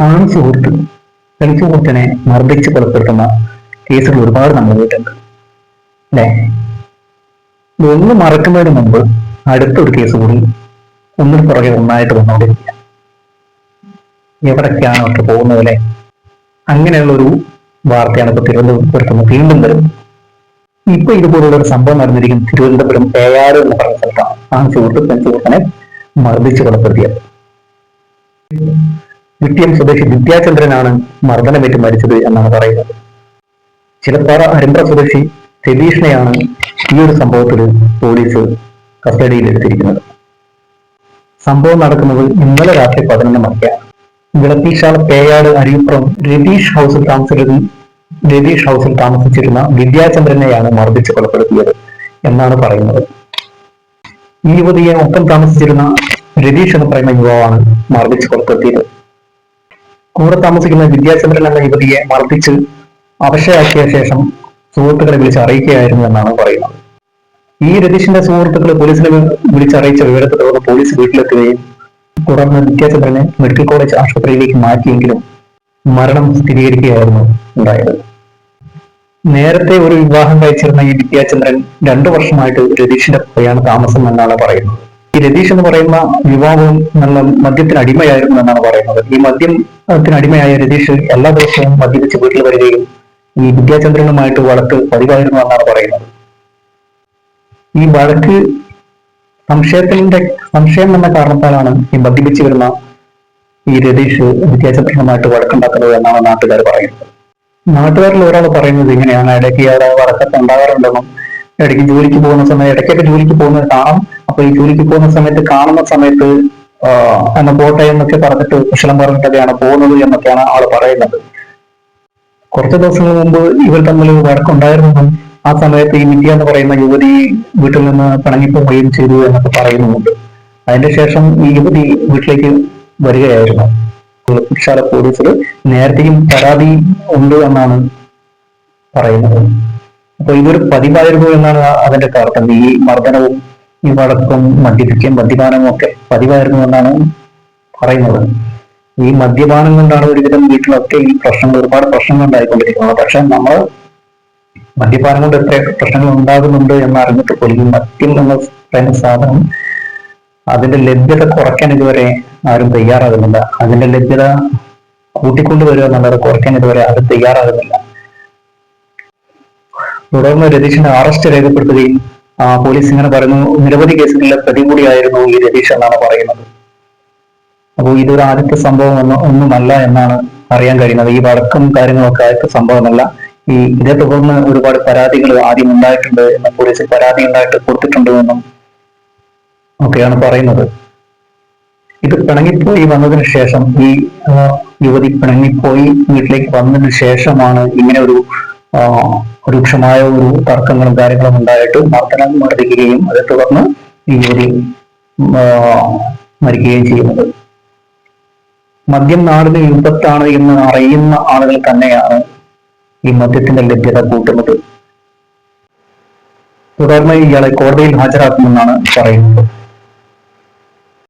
ആൺ സുഹൃത്ത്. പെൺസുഹൃത്തിനെ മർദ്ദിച്ച് കൊലപ്പെടുത്തുന്ന കേസുകൾ ഒരുപാട് നമ്മൾ കേട്ടിട്ടുണ്ട്. അല്ലേ? ഒന്ന് മറക്കുന്നതിന് മുമ്പ് അടുത്തൊരു കേസ് കൂടി ഒന്നിന് പുറകെ ഒന്നായിട്ട് വന്നുകൊണ്ടിരിക്കുക. എവിടൊക്കെയാണ് അവർക്ക് പോകുന്നത് അല്ലേ? അങ്ങനെയുള്ളൊരു വാർത്തയാണ് ഇപ്പൊ തിരുവനന്തപുരത്ത് നിന്ന് വീണ്ടും വരും. ഇപ്പൊ ഇതുപോലുള്ള ഒരു സംഭവം നടന്നിരിക്കുന്നത് തിരുവനന്തപുരം പേയാട് എന്ന് പറഞ്ഞ സ്ഥലത്താണ്. ആ സുഹൃത്ത് പെൺസുഹൃത്തിനെ മർദ്ദിച്ച് കൊലപ്പെടുത്തിയത് വിട്ടിയം സ്വദേശി വിദ്യാചന്ദ്രനാണ് മർദ്ദനമേറ്റ് മരിച്ചത് എന്നാണ് പറയുന്നത്. ചിലപ്പാറ അരിമ്പ്ര സ്വദേശി രതീഷിനെയാണ് ഈ ഒരു സംഭവത്തിൽ പോലീസ് കസ്റ്റഡിയിൽ എടുത്തിരിക്കുന്നത് സംഭവം നടക്കുന്നത് ഇന്നലെ രാത്രി പതിനൊന്ന് മണിക്കാണ്. വിളത്തീശാല പേയാട് അരിയപ്പുറം രതീഷ് ഹൗസിൽ താമസിച്ചിരുന്ന രതീഷ് ഹൗസിൽ താമസിച്ചിരുന്ന വിദ്യാചന്ദ്രനെയാണ് മർദ്ദിച്ച് കൊലപ്പെടുത്തിയത് എന്നാണ് പറയുന്നത്. ഈ യുവതിയെ ഒപ്പം താമസിച്ചിരുന്ന രതീഷ് എന്ന് പറയുന്ന യുവാവാണ് മർദ്ദിച്ച് കൊലപ്പെടുത്തിയത്. കൂടെ താമസിക്കുന്ന വിദ്യാചന്ദ്രൻ എന്ന യുവതിയെ മർദ്ദിച്ച് അവശയാക്കിയ ശേഷം സുഹൃത്തുക്കളെ വിളിച്ച് അറിയിക്കുകയായിരുന്നു എന്നാണ് പറയുന്നത്. ഈ രതീഷിന്റെ സുഹൃത്തുക്കൾ പോലീസിനെ വിളിച്ചറിയിച്ച വിവരത്തെ തുടർന്ന് പോലീസ് വീട്ടിലെത്തുകയും തുടർന്ന് വിദ്യാചന്ദ്രനെ മെഡിക്കൽ കോളേജ് ആശുപത്രിയിലേക്ക് മാറ്റിയെങ്കിലും മരണം സ്ഥിരീകരിക്കുകയായിരുന്നു ഉണ്ടായത്. നേരത്തെ ഒരു വിവാഹം കഴിച്ചിരുന്ന ഈ വിദ്യാചന്ദ്രൻ രണ്ടു വർഷമായിട്ട് രതീഷിന്റെ കൂടെയാണ് താമസം എന്നാണ് പറയുന്നത്. ഈ രതീഷ് എന്ന് പറയുന്ന യുവാവും നല്ല മദ്യത്തിന് അടിമയായിരുന്നു എന്നാണ് പറയുന്നത്. ഈ മദ്യത്തിന് അടിമയായ രതീഷ് എല്ലാ ദിവസവും മദ്യപിച്ച് വീട്ടിൽ വരികയും ഈ വിദ്യാചന്ദ്രനുമായിട്ട് വഴക്ക് പതിവായിരുന്നു എന്നാണ് പറയുന്നത്. ഈ വഴക്ക് സംശയത്തിന്റെ സംശയം എന്ന കാരണത്താലാണ് ഈ മദ്യപിച്ച് വരുന്ന ഈ രതീഷ് വിദ്യാചന്ദ്രനുമായിട്ട് വഴക്കുണ്ടാക്കുന്നത് എന്നാണ് നാട്ടുകാർ പറയുന്നത്. നാട്ടുകാരിൽ ഒരാൾ പറയുന്നത് ഇങ്ങനെയാണ് ഇടയ്ക്ക് വഴക്കൊക്കെ ഉണ്ടാകാറുണ്ടെന്നും ഇടയ്ക്ക് ജോലിക്ക് പോകുന്ന സമയം ഇടയ്ക്കൊക്കെ ജോലിക്ക് പോകുന്നത് കാണാം അപ്പൊ ഈ ജോലിക്ക് പോകുന്ന സമയത്ത് കാണുന്ന സമയത്ത് എന്ന പോട്ടെ എന്നൊക്കെ പറഞ്ഞിട്ട് കുശലം പറഞ്ഞിട്ടൊക്കെയാണ് പോകുന്നത് എന്നൊക്കെയാണ് ആൾ പറയുന്നത്. കുറച്ച് ദിവസങ്ങൾ മുമ്പ് ഇവർ തമ്മിൽ വഴക്കുണ്ടായിരുന്നെന്നും ആ സമയത്ത് ഈ വിദ്യ എന്ന് പറയുന്ന യുവതി വീട്ടിൽ നിന്ന് പിണങ്ങിപ്പോവുകയും ചെയ്തു എന്നൊക്കെ പറയുന്നുണ്ട് അതിന്റെ ശേഷം ഈ യുവതി വീട്ടിലേക്ക് വരികയായിരുന്നു. കുളപ്പിശാല പോലീസിൽ നേരത്തെയും പരാതി ഉണ്ട് എന്നാണ് പറയുന്നത്. അപ്പൊ ഇതൊരു പതിവായിരുന്നു എന്നാണ് അതിന്റെ അർത്ഥം. ഈ മർദ്ദനവും ഈ വഴക്കും മദ്യപിക്കും മദ്യപാനവും ഒക്കെ പതിവായിരുന്നു എന്നാണ് പറയുന്നത്. ഈ മദ്യപാനം കൊണ്ടാണ് ഒരുവിധം വീട്ടിലൊക്കെ ഈ പ്രശ്നങ്ങൾ ഒരുപാട് പ്രശ്നങ്ങൾ ഉണ്ടായിക്കൊണ്ടിരിക്കുന്നത്. പക്ഷെ നമ്മൾ മദ്യപാനം കൊണ്ട് എത്ര പ്രശ്നങ്ങൾ ഉണ്ടാകുന്നുണ്ട് എന്ന് അറിഞ്ഞിട്ട് പോലും ഈ മദ്യം എന്ന പറയുന്ന സാധനം അതിന്റെ ലഭ്യത കുറയ്ക്കാൻ ഇതുവരെ ആരും തയ്യാറാകുന്നില്ല. അതിന്റെ ലഭ്യത കൂട്ടിക്കൊണ്ടുവരിക എന്നുള്ളത് കുറയ്ക്കാൻ ഇതുവരെ ആരും തയ്യാറാകുന്നില്ല. തുടർന്ന് രതീഷിനെ അറസ്റ്റ് രേഖപ്പെടുത്തുകയും പോലീസ് ഇങ്ങനെ പറയുന്നു നിരവധി കേസുകളിലെ പ്രതി കൂടിയായിരുന്നു ഈ രതീഷ് എന്നാണ് പറയുന്നത്. അപ്പോൾ ഇതൊരു ആദ്യത്തെ സംഭവം ഒന്നും ഒന്നുമല്ല എന്നാണ് അറിയാൻ കഴിയുന്നത്. ഈ വഴക്കും കാര്യങ്ങളൊക്കെ ആദ്യത്തെ സംഭവമല്ല. ഈ ഇതേ തുടർന്ന് ഒരുപാട് പരാതികൾ ആദ്യം ഉണ്ടായിട്ടുണ്ട് എന്ന് പോലീസിൽ പരാതി ഉണ്ടായിട്ട് കൊടുത്തിട്ടുണ്ട് എന്നും ഒക്കെയാണ് പറയുന്നത്. ഇത് പിണങ്ങിപ്പോയി വന്നതിന് ശേഷം ഈ യുവതി പിണങ്ങിപ്പോയി വീട്ടിലേക്ക് വന്നതിന് ശേഷമാണ് ഇങ്ങനെ ഒരു രൂക്ഷമായ ഒരു തർക്കങ്ങളും കാര്യങ്ങളും ഉണ്ടായിട്ട് മർദ്ദനം മർദ്ദിക്കുകയും അതേ തുടർന്ന് ഈ ഒരു മരിക്കുകയും ചെയ്യുന്നത്. മദ്യം നാടിന് വിപത്താണ് എന്ന് അറിയുന്ന ആളുകൾ തന്നെയാണ് ഈ മദ്യത്തിന്റെ ലഭ്യത കൂട്ടുന്നത്. തുടർന്ന് ഇയാളെ കോടതിയിൽ ഹാജരാക്കുമെന്നാണ് പറയുന്നത്.